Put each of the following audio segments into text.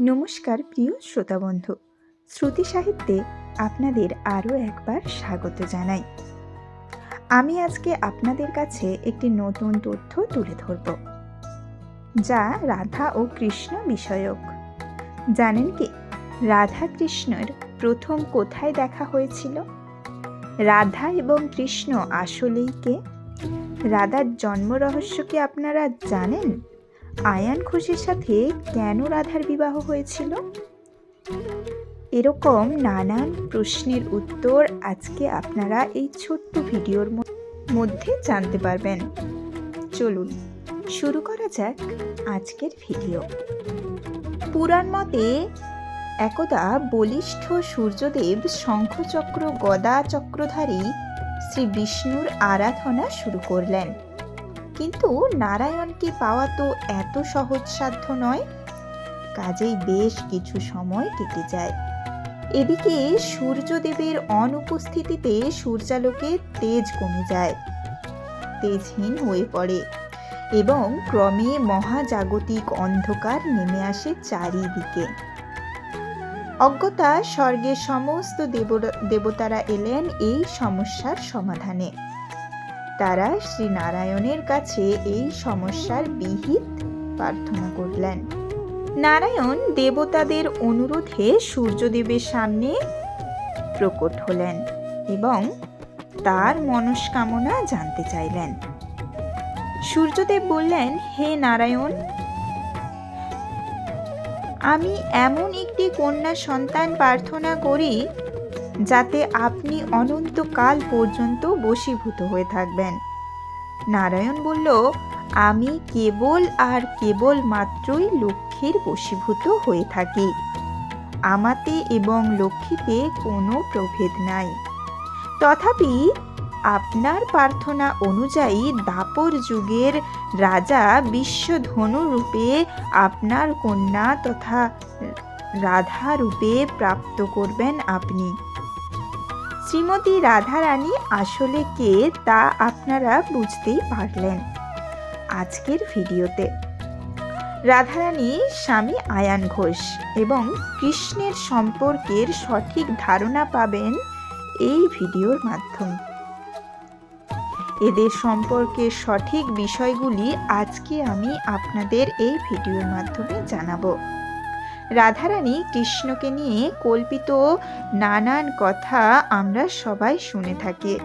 নমস্কার প্রিয় শ্রোতা বন্ধু শ্রুতি সাহিত্যে আপনাদের আরও একবার স্বাগত জানাই। আমি আজকে আপনাদের কাছে একটি নতুন তথ্য তুলে ধরব, যা রাধা ও কৃষ্ণ বিষয়ক। জানেন কি, রাধা কৃষ্ণের প্রথম কোথায় দেখা হয়েছিল? রাধা এবং কৃষ্ণ আসলেই কে? রাধার জন্ম রহস্য কি আপনারা জানেন? আয়ান খুশির সাথে কেন রাধার বিবাহ হয়েছিল? এরকম নানান প্রশ্নের উত্তর আজকে আপনারা এই ছোট্ট ভিডিওর মধ্যে জানতে পারবেন। চলুন, শুরু করা যাক আজকের ভিডিও। পুরাণ মতে একদা বলিষ্ঠ সূর্যদেব শঙ্খচক্র গদা চক্রধারী শ্রী বিষ্ণুর আরাধনা শুরু করলেন। কিন্তু নারায়ণকে পাওয়া তো এত সহজসাধ্য নয়। কাজেই বেশ কিছু সময় কেটে যায়। এদিকে সূর্যদেবের অনুপস্থিতিতে সূর্যালোকে তেজ কমে যায়। তেজহীন হয়ে পড়ে এবং ক্রমে মহাজাগতিক অন্ধকার নেমে আসে চারিদিকে। অজ্ঞতা স্বর্গের সমস্ত দেব- দেবতারা এলেন এই সমস্যার সমাধানে। তারা শ্রী নারায়ণের কাছে এই সমস্যার বিহিত প্রার্থনা করলেন। নারায়ণ দেবতাদের অনুরোধে সূর্যদেবের সামনে প্রকট হলেন এবং তার মনস্কামনা জানতে চাইলেন। সূর্যদেব বললেন, হে নারায়ণ, আমি এমন একটি কন্যা সন্তান প্রার্থনা করি যাতে আপনি অনন্তকাল পর্যন্ত বশীভূত হয়ে থাকবেন। নারায়ণ বলল, আমি কেবল আর কেবল মাত্রই লক্ষ্মীর বশীভূত হয়ে থাকি। আমাতে এবং লক্ষ্মীতে কোনো প্রভেদ নাই। তথাপি আপনার প্রার্থনা অনুযায়ী দাপর যুগের রাজা বিশ্বধনু রূপে আপনার কন্যা তথা রাধা রূপে প্রাপ্ত করবেন আপনি। শ্রীমতী রাধারানী আসলে কে তা আপনারা বুঝতেই পারলেন আজকের ভিডিওতে। রাধারানী স্বামী আয়ান ঘোষ এবং কৃষ্ণের সম্পর্কের সঠিক ধারণা পাবেন এই ভিডিওর মাধ্যমে। এদের সম্পর্কে সঠিক বিষয়গুলি আজকে আমি আপনাদের এই ভিডিওর মাধ্যমে জানাব। রাধারানী কৃষ্ণকে নিয়ে কল্পিত নানান কথা আমরা সবাই শুনে থাকি।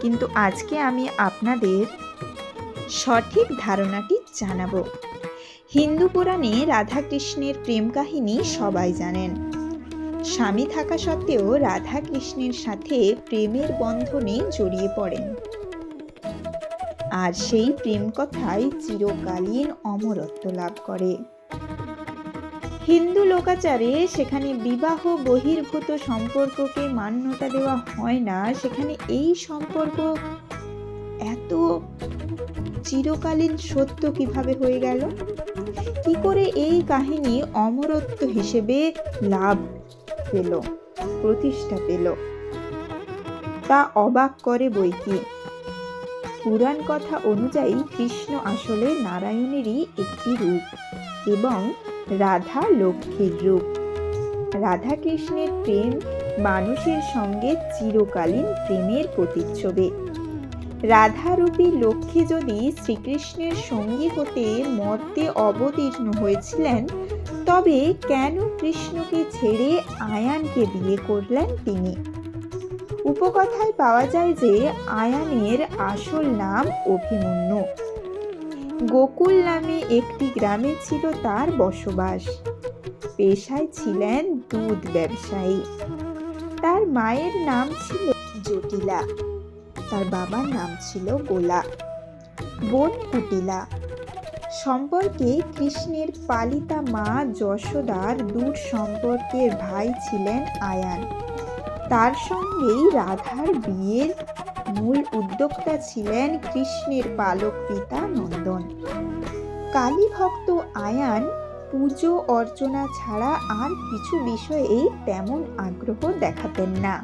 কিন্তু আজকে আমি আপনাদের সঠিক ধারণাটি জানাব। হিন্দু পুরাণে রাধাকৃষ্ণের প্রেম কাহিনী সবাই জানেন। স্বামী থাকা সত্ত্বেও রাধা কৃষ্ণের সাথে প্রেমের বন্ধনে জড়িয়ে পড়েন। আর সেই প্রেম কথাই চিরকালীন অমরত্ব লাভ করে। হিন্দু লোকাচারে সেখানে বিবাহ বহির্ভূত সম্পর্ককে মান্যতা দেওয়া হয় না। সেখানে এই সম্পর্ক এত চিরকালীন সত্য কীভাবে হয়ে গেল? কি করে এই কাহিনী অমরত্ব হিসেবে লাভ পেল, প্রতিষ্ঠা পেল? তা অবাক করে বই কি? পুরাণ কথা অনুযায়ী কৃষ্ণ আসলে নারায়ণেরই একটি রূপ এবং রাধা লক্ষ্মীর রূপ। রাধা কৃষ্ণের প্রেম মানুষের সঙ্গে চিরকালীন প্রেমের প্রতিচ্ছবি। রাধারূপী লক্ষ্মী যদি শ্রীকৃষ্ণের সঙ্গী হতে মর্তে অবতীর্ণ হয়েছিলেন, তবে কেন কৃষ্ণকে ছেড়ে আয়ানকে বিয়ে করলেন তিনি? উপকথায় পাওয়া যায় যে, আয়ানের আসল নাম অভিমন্যু। গোকুল নামে একটি গ্রামে ছিল তার বসবাস। পেশায় ছিলেন দুধ ব্যবসায়ী। তার মায়ের নাম ছিল জটিলা। তার বাবার নাম ছিল গোলা। বোন কুটিলা। সম্পর্কে কৃষ্ণের পালিতা মা যশোদার দূর সম্পর্কের ভাই ছিলেন আয়ান। তার সঙ্গেই রাধার বিয়ের মূল উদ্যোক্তা ছিলেন কৃষ্ণের পালক পিতা নন্দন। কালী ভক্ত আয়ান পুজো অর্চনা ছাড়া আর কিছু বিষয়ে তেমন আগ্রহ দেখাতেন না।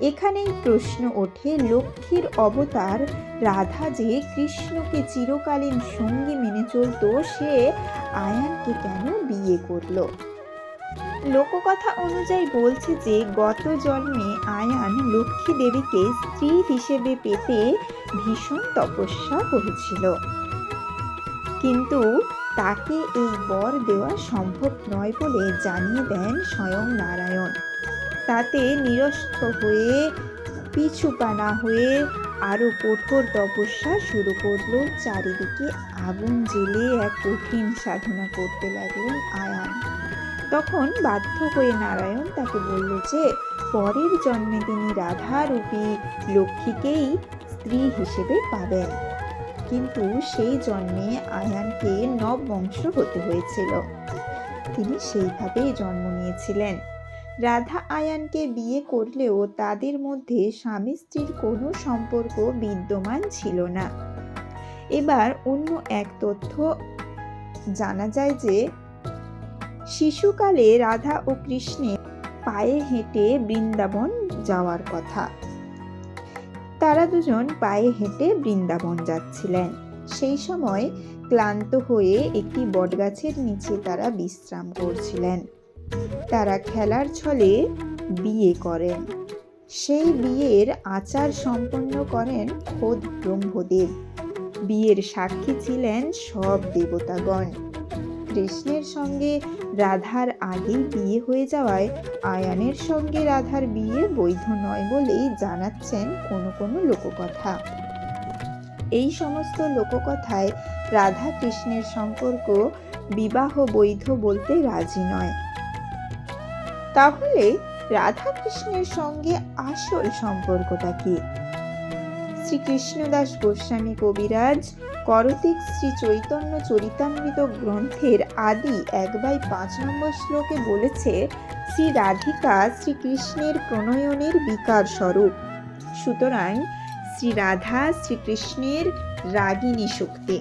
এখানেই প্রশ্ন ওঠে, লক্ষ্মীর অবতার রাধা যে কৃষ্ণকে চিরকালীন সঙ্গী মেনে চলতো, সে আয়ানকে কেন বিয়ে করল? লোককথা অনুযায়ী বলছে যে, গত জন্মে আয়ান লক্ষ্মী দেবীকে স্ত্রী হিসেবে পেতে ভীষণ তপস্যা করেছিল। কিন্তু তাকে এই বর দেওয়া সম্ভব নয় বলে জানিয়ে দেন স্বয়ং নারায়ণ। তাতে নিরস্ত হয়ে পিছুপা না হয়ে আরও কঠোর তপস্যা শুরু করল। চারিদিকে আগুন জেলে এক কঠিন সাধনা করতে লাগলেন আয়ান। তখন বাধ্য হয়ে নারায়ণ তাকে বলল যে, পরের জন্মে তিনি রাধারূপী লক্ষ্মীকেই স্ত্রী হিসেবে পাবেন। কিন্তু সেই জন্মে আয়ানকে নববংশ হতে হয়েছিল। তিনি সেইভাবেই জন্ম নিয়েছিলেন। রাধা আয়ানকে বিয়ে করলেও তাদের মধ্যে স্বামী স্ত্রীর কোনো সম্পর্ক বিদ্যমান ছিল না। এবার অন্য এক তথ্য জানা যায় যে শিশুকালে রাধা ও কৃষ্ণের পায়ে হেঁটে বৃন্দাবন যাওয়ার কথা। তারা দুজন পায়ে হেঁটে বৃন্দাবন যাচ্ছিলেন। সেই সময় ক্লান্ত হয়ে একটি বটগাছের নিচে তারা বিশ্রাম করছিলেন। তারা খেলার ছলে বিয়ে করেন। সেই বিয়ের আচার সম্পন্ন করেন খোদ ব্রহ্মদেব। বিয়ের সাক্ষী ছিলেন সব দেবতাগণ। কৃষ্ণের সঙ্গে রাধার আগেই বিয়ে হয়ে যাওয়ায় আয়ানের সঙ্গে রাধার বিয়ে বৈধ নয় বলেই জানাচ্ছেন কোনো কোনো লোককথা। এই সমস্ত লোককথায় রাধা কৃষ্ণের সম্পর্ক বিবাহ বৈধ বলতে রাজি নয়। তাহলে রাধা কৃষ্ণের সঙ্গে আসল সম্পর্কটা কি? শ্রীকৃষ্ণদাস গোস্বামী কবিরাজ, করতিক শ্রী চৈতন্য চরিতামৃত গ্রন্থের আদি এক বাই পাঁচ নম্বর শ্লোকে বলেছে, শ্রী রাধিকা শ্রীকৃষ্ণের প্রণয়নের বিকার স্বরূপ। সুতরাং শ্রী রাধা শ্রীকৃষ্ণের রাগিনী শক্তি।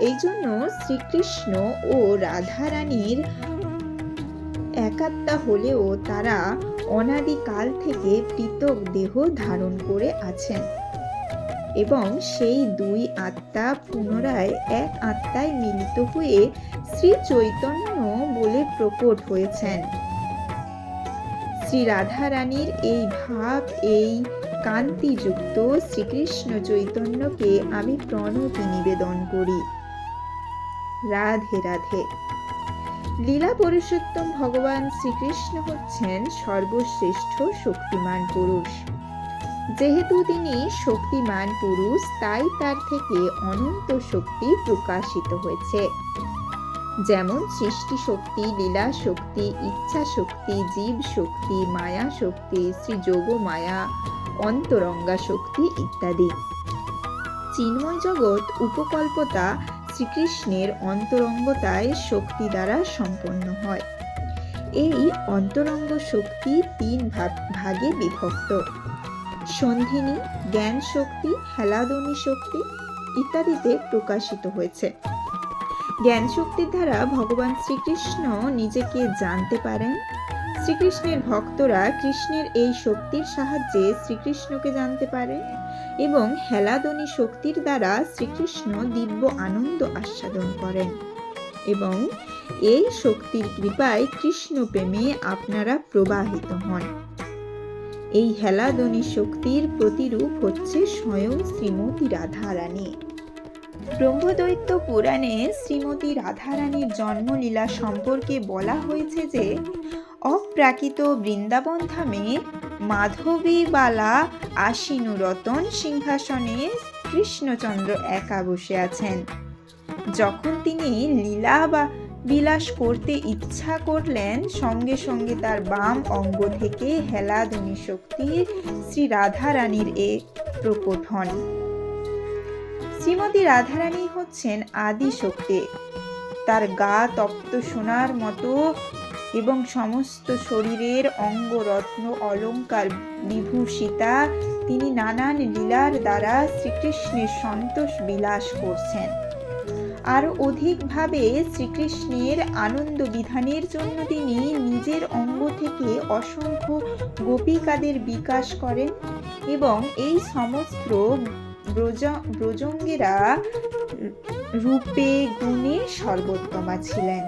এই জন্য শ্রীকৃষ্ণ ও রাধারানীর একাত্মা হলেও তারা অনাদিকাল থেকে পৃথক দেহ ধারণ করে আছেন। এবং সেই দুই আত্মা পুনরায় এক আত্মায় মিলিত হয়ে শ্রী চৈতন্য বলে প্রকট হয়েছেন। শ্রী রাধারানীর এই ভাব, এই কান্তিযুক্ত শ্রীকৃষ্ণ চৈতন্যকে আমি প্রণতি নিবেদন করি। রাধে রাধে। লীলা পুরুষোত্তম ভগবান শ্রীকৃষ্ণ হচ্ছেন সর্বশ্রেষ্ঠ শক্তিমান পুরুষ। যেহেতু তিনি শক্তিমান পুরুষ, তাই তার থেকে অনন্ত শক্তি প্রকাশিত হয়েছে। যেমন সৃষ্টি শক্তি লীলা শক্তি ইচ্ছা শক্তি জীব শক্তি মায়া শক্তি শ্রীযোগ মায়া অন্তরঙ্গা শক্তি ইত্যাদি। চিন্ময় জগৎ উপকল্পতা শ্রীকৃষ্ণের অন্তরঙ্গতায় শক্তি দ্বারা সম্পন্ন হয়। এই অন্তরঙ্গ শক্তি তিন ভাগে বিভক্ত। সন্ধিনী জ্ঞান শক্তি হেলাদনী শক্তি ইত্যাদিতে প্রকাশিত হয়েছে। জ্ঞান শক্তির দ্বারা ভগবান শ্রীকৃষ্ণ নিজেকে জানতে পারেন। শ্রীকৃষ্ণের ভক্তরা কৃষ্ণের এই শক্তির সাহায্যে শ্রীকৃষ্ণকে জানতে পারেন এবং হেলাদনী শক্তির দ্বারা শ্রীকৃষ্ণ দিব্য আনন্দ আস্বাদন করেন এবং এই শক্তির কৃপায় কৃষ্ণ প্রেমে আপনারা প্রবাহিত হন। এই হেলাদনী শক্তির প্রতিরূপ হচ্ছে স্বয়ং শ্রীমতী রাধারানী। ব্রহ্মদৈত্য পুরাণে শ্রীমতী রাধারানীর জন্মলীলা সম্পর্কে বলা হয়েছে যে, অপ্রাকৃত বৃন্দাবন ধামে মাধবীবালা আশিনু রতন সিংহাসনে কৃষ্ণচন্দ্র একা বসে আছেন। যখন তিনি লীলা বা বিলাস করতে ইচ্ছা করলেন, সঙ্গে সঙ্গে তার বাম অঙ্গ থেকে হেলাদনী শক্তি শ্রী রাধারানীর এ প্রকট হন। শ্রীমতী রাধারানী হচ্ছেন আদি শক্তি। তার গা তপ্ত সোনার মতো এবং সমস্ত শরীরের অঙ্গরত্ন, অলঙ্কার, বিভূষিতা তিনি নানান লীলার দ্বারা শ্রীকৃষ্ণের সন্তোষ বিলাস করছেন। আরও অধিকভাবে শ্রীকৃষ্ণের আনন্দ বিধানের জন্য তিনি নিজের অঙ্গ থেকে অসংখ্য গোপিকাদের বিকাশ করেন এবং এই সমস্ত ব্রজ, ব্রজঙ্গেরা রূপে গুণে সর্বোত্তমা ছিলেন।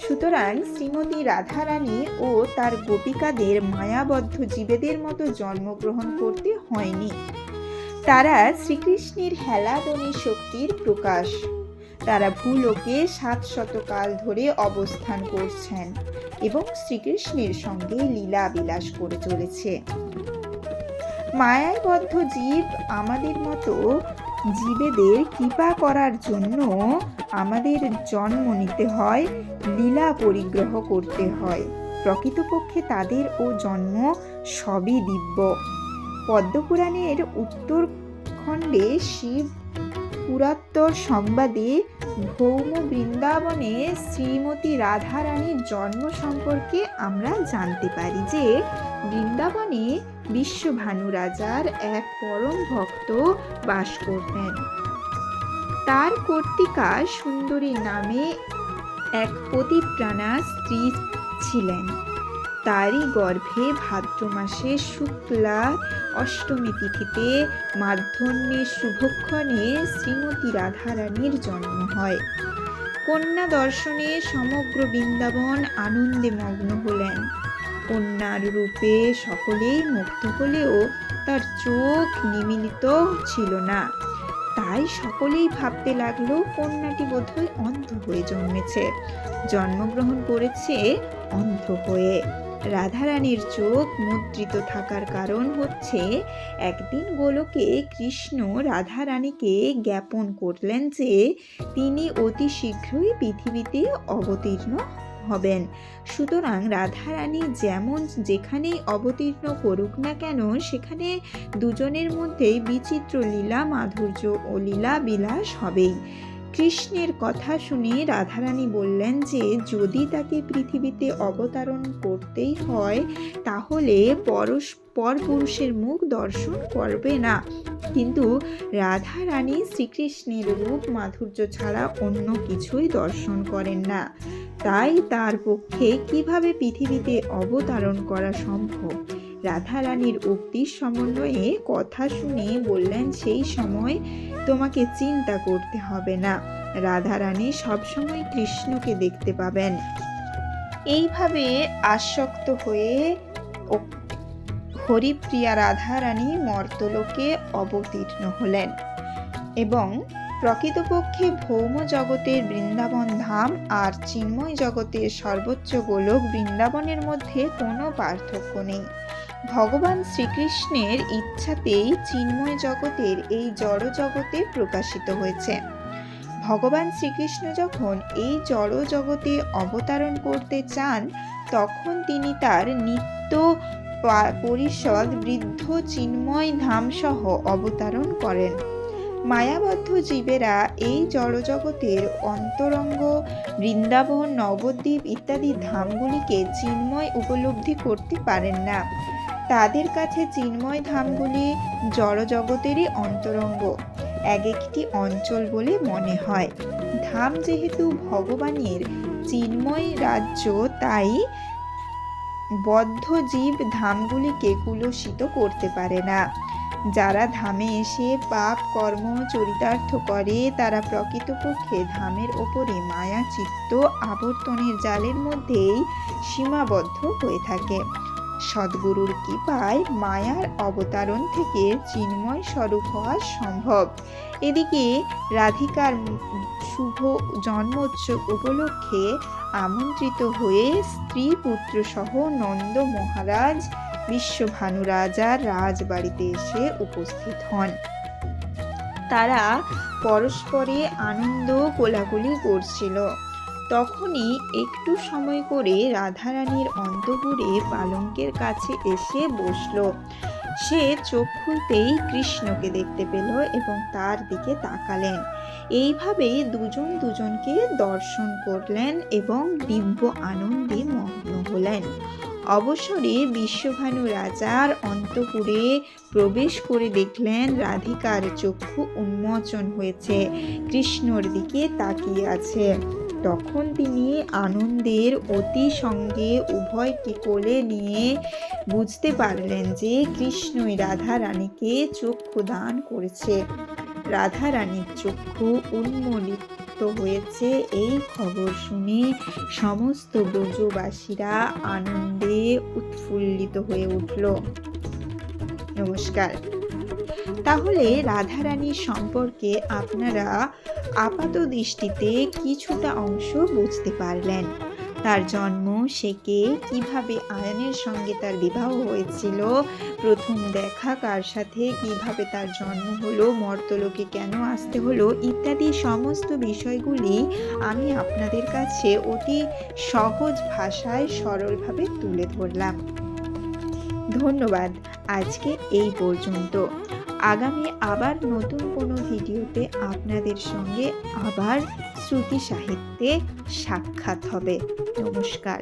সুতরাং শ্রীমতী রাধারানী ও তার গোপিকাদের মায়াবদ্ধ জীবেদের মতো জন্মগ্রহণ করতে হয়নি। তারা শ্রীকৃষ্ণের হেলাদনী শক্তির প্রকাশ তারা ভূলোকে সাত শতকাল ধরে অবস্থান করছেন এবং শ্রীকৃষ্ণের সঙ্গে লীলা বিলাস করে চলেছে। মায়াবদ্ধ জীব আমাদের মতো জীবেদের কৃপা করার জন্য আমাদের জন্ম নিতে হয়, লীলা পরিগ্রহ করতে হয়। প্রকৃতপক্ষে তাদের ও জন্ম সবই দিব্য। পদ্মপুরাণের উত্তরখণ্ডে শিব পুরাত্তর সংবাদে ভৌম বৃন্দাবনে শ্রীমতী রাধারানীর জন্ম সম্পর্কে আমরা জানতে পারি যে বৃন্দাবনে বিশ্বভানু রাজার এক পরম ভক্ত বাস করতেন। তার কর্তিকা সুন্দরী নামে এক পতিপ্রাণা স্ত্রী ছিলেন। তারই গর্ভে ভাদ্র মাসে শুক্লা অষ্টমী তিথিতে মাধ্যন্যের শুভক্ষণে শ্রীমতী রাধারানীর জন্ম হয়। কন্যা দর্শনে সমগ্র বৃন্দাবন আনন্দে মগ্ন হলেন। কন্যার রূপে সকলেই মুগ্ধ হলেও তার চোখ নিমিলিত ছিল না। তাই সকলেই ভাবতে লাগল কন্যাটি বোধহয় অন্ধ হয়ে জন্মেছে। জন্মগ্রহণ করেছে অন্ধ হয়ে। রাধারানীর চোখ মুদ্রিত থাকার কারণ হচ্ছে, একদিন গোলকে কৃষ্ণ রাধারানীকে জ্ঞাপন করলেন যে, তিনি অতি শীঘ্রই পৃথিবীতে অবতীর্ণ হবেন। সুতরাং রাধারানী যেমন যেখানেই অবতীর্ণ করুক না কেন, সেখানে দুজনের মধ্যেই বিচিত্র লীলা, মাধুর্য ও লীলা বিলাস হবেই। কৃষ্ণের কথা শুনে রাধারানী বললেন যে, যদি তাকে পৃথিবীতে অবতারণ করতেই হয়, তাহলে পরস্পর পুরুষের মুখ দর্শন করবে না। কিন্তু রাধারানী শ্রীকৃষ্ণের রূপ মাধুর্য ছাড়া অন্য কিছুই দর্শন করেন না। তাই তার পক্ষে কীভাবে পৃথিবীতে অবতারণ করা সম্ভব? রাধারানীর উক্তির সমন্বয়ে কথা শুনে বললেন, সেই সময় তোমাকে চিন্তা করতে হবে না। রাধারানী সবসময় কৃষ্ণকে দেখতে পাবেন। এইভাবে আসক্ত হয়ে হরিপ্রিয়া রাধারানী মর্তলোকে অবতীর্ণ হলেন এবং প্রকৃতপক্ষে ভৌম জগতের বৃন্দাবন ধাম আর চিন্ময় জগতের সর্বোচ্চ গোলক বৃন্দাবনের মধ্যে কোনো পার্থক্য নেই। ভগবান শ্রীকৃষ্ণের ইচ্ছাতেই চিন্ময় জগতের এই জড় জগতে প্রকাশিত হয়েছে। ভগবান শ্রীকৃষ্ণ যখন এই জড় জগতে অবতারণ করতে চান, তখন তিনি তার নিত্য পরিষদ, বৃদ্ধ চিন্ময় ধামসহ অবতারণ করেন। মায়াবদ্ধ জীবেরা এই জড়জগতের অন্তরঙ্গ, বৃন্দাবন, নবদ্বীপ ইত্যাদি ধামগুলিকে চিন্ময় উপলব্ধি করতে পারেন না। তাদের কাছে চিন্ময় ধামগুলি জড়জগতেরই অন্তরঙ্গ। এক একটি অঞ্চল বলে মনে হয়। ধাম যেহেতু ভগবানের চিন্ময় রাজ্য, তাই বদ্ধ জীব ধামগুলিকে কুলসিত করতে পারে না। যারা ধামে এসে পাপ কর্ম চরিতার্থ করে, তারা প্রকৃতপক্ষে ধামের ওপরে মায়া চিত্ত আবর্তনের জালের মধ্যেই সীমাবদ্ধ হয়ে থাকে। সদ্গুরুর কৃপায় মায়ার অবতারণ থেকে চিন্ময় স্বরূপ হওয়া সম্ভব। এদিকে রাধিকার শুভ জন্মোৎসব উপলক্ষে আমন্ত্রিত হয়ে স্ত্রী পুত্র সহ নন্দ মহারাজ বিশ্বভানু রাজার রাজবাড়িতে এসে উপস্থিত হন। তারা পরস্পরে আনন্দ কোলাকুলি করছিল। তখনই একটু সময় করে রাধারানীর অন্তপুরে পালঙ্কের কাছে এসে বসল। সে চোখ খুলতেই কৃষ্ণকে দেখতে পেল এবং তার দিকে তাকালেন। এইভাবে দুজন দুজনকে দর্শন করলেন এবং দিব্য আনন্দে মগ্ন হলেন। অবসরে বিশ্বভানু রাজার অন্তপুরে প্রবেশ করে দেখলেন রাধিকার চক্ষু উন্মোচন হয়েছে। কৃষ্ণর দিকে তাকিয়ে আছে। তখন তিনি আনন্দের অতি সঙ্গে উভয়কে কোলে নিয়ে বুঝতে পারলেন যে কৃষ্ণই রাধা রানীকে চক্ষু দান করেছে। রাধা রানীর চক্ষু উন্মোলিত হয়েছে এই খবর শুনে সমস্ত ব্রজবাসীরা আনন্দে উৎফুল্লিত হয়ে উঠল। নমস্কার। তাহলে রাধারানীর সম্পর্কে আপনারা আপাত দৃষ্টিতে কিছুটা অংশ বুঝতে পারলেন। তার জন্ম সে কে, কীভাবে আয়নের সঙ্গে তার বিবাহ হয়েছিল, প্রথম দেখা কার সাথে, কীভাবে তার জন্ম হলো, মর্তলোকে কেন আসতে হলো, ইত্যাদি সমস্ত বিষয়গুলি আমি আপনাদের কাছে অতি সহজ ভাষায় সরলভাবে তুলে ধরলাম। ধন্যবাদ, আজকে এই পর্যন্ত। আগামী আবার নতুন কোনো ভিডিওতে আপনাদের সঙ্গে আবার শ্রুতি সাহিত্যে সাক্ষাৎ হবে। নমস্কার।